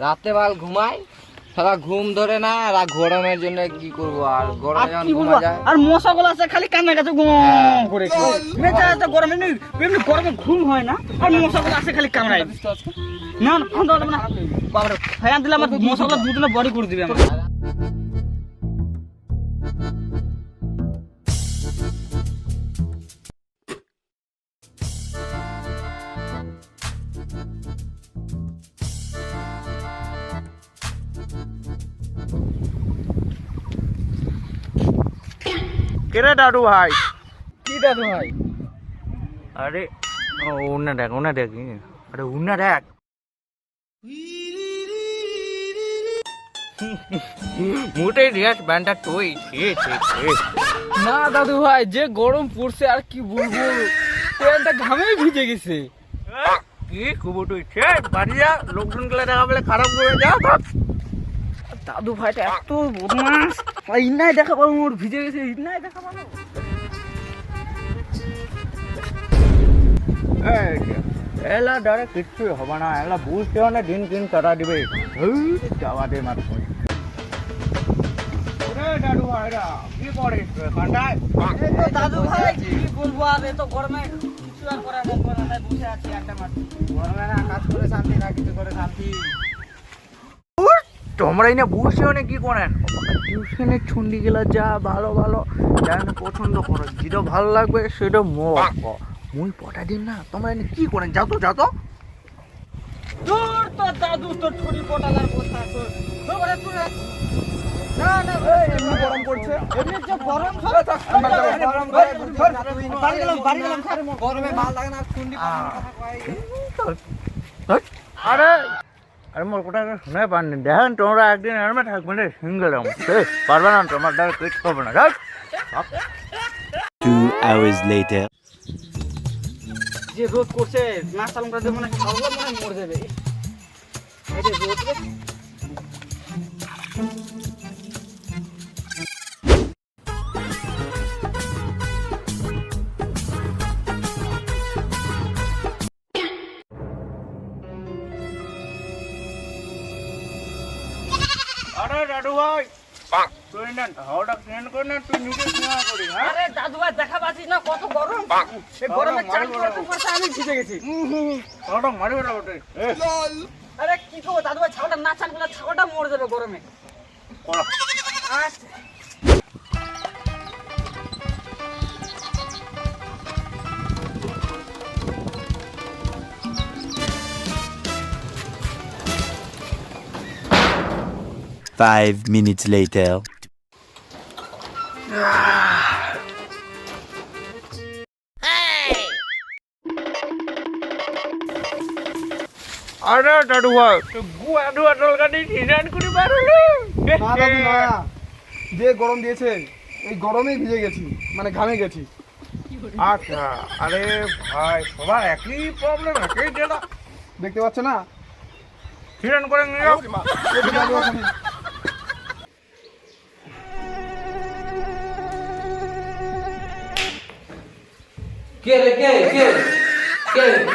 রাতে বাল ঘুমাই সারা ঘুম ধরে না আর গরমের জন্য কি করব? আর গরমে আর যখন কি ঘুমা যায় আর মশাগুলো আছে খালি কান্না কাছে হ্যাঁ। করে গরমে নেই এমনি গরমে ঘুম হয় না আর মশাগুলো আছে খালি কামড়াই না না ফোন যাবে না। ফ্যান দিলে আমার মশাগুলো দুদিনে বডি করে দিবে আমার কেরে দাদু ভাই? কি দাদু ভাই? আরে উন্না দেখ উন্না দেখ আরে উন্না দেখ। মুটে রিয়াজ ব্যান্ডটা তুই না দাদু ভাই যে গরম পড়ছে আর কি বলব? প্যান্টটা ঘামেই ভিজে গেছে। কি? বাড়ি যা লোকজন গেলে দেখা বলে খারাপ করে যা। দাদু ভাইটা এত বদমাস। আর দেখা পাবো ওর ভিজে গেছে ইন্নাই দেখা পাবো। এলা ডরে কিচ্ছুই হবে না এলা বুঝতে না দিন দিন তারা দিবে। যাওয়া দে মার দাদু ভাইরা কি করিস তো দাদু ভাই কি বলব আর এত গরমে। আর করার মতো না বসে আছি আড্ডা মারছি গরমে না কাজ করে শান্তি না কিছু করে শান্তি। তোমরা না বুঝছ না কি করেন। টিউশনে ছুন্ডি গেলা যা ভালো ভালো যা পছন্দ করো যেটা ভালো লাগবে সেটা মো মুই পটা দিন না তোমরা এনে কি করেন যাও তো যাও তো। দূর তোর দাদু তোর ছুরি পটালার কথা তোর। তোর ঘরে তুই না না এমনি গরম যে গরম গরম বাড়ি গেলাম বাড়ি গেলাম। গরমে ভালো লাগে না আরে আরে মোর কথা শুনে পাননি দেখেন তোমরা একদিন এরমে থাকবে রে সিঙ্গেল পারবে না তোমার দ্বারা কিছু হবে না। রাখ Two hours later. যে রোদ করছে না চালন করে দেবো না খাওয়া মনে মরে যাবে। এই রোদ আরে দাদু ভাই। তুই না হাওড়া ট্রেন করে না তুই নিজে স্নেহা করি হ্যাঁ? আরে দাদু ভাই দেখা পাচ্ছিস না কত গরম। এই গরমে চান করতে করতে আমি ভিজে গেছি। হাওড়া মারবে না ওটাই আরে কি করব দাদু ভাই ছাগলটা না চান করলে ছাগলটা মরে যাবে গরমে। আচ্ছা। Five minutes later. আরে দাদু ভাই তুই গুয়া দুয়া তলকাটি ডিজাইন করে পারলি না দাদু না যে গরম দিয়েছে এই গরমেই ভিজে গেছি মানে ঘামে গেছি। আচ্ছা আরে ভাই সবার একই প্রবলেম একই জেলা। দেখতে পাচ্ছ না? ডিজাইন করে নিয়ে যাও। ¿Quiere, quiere, quiere? ¿Quiere?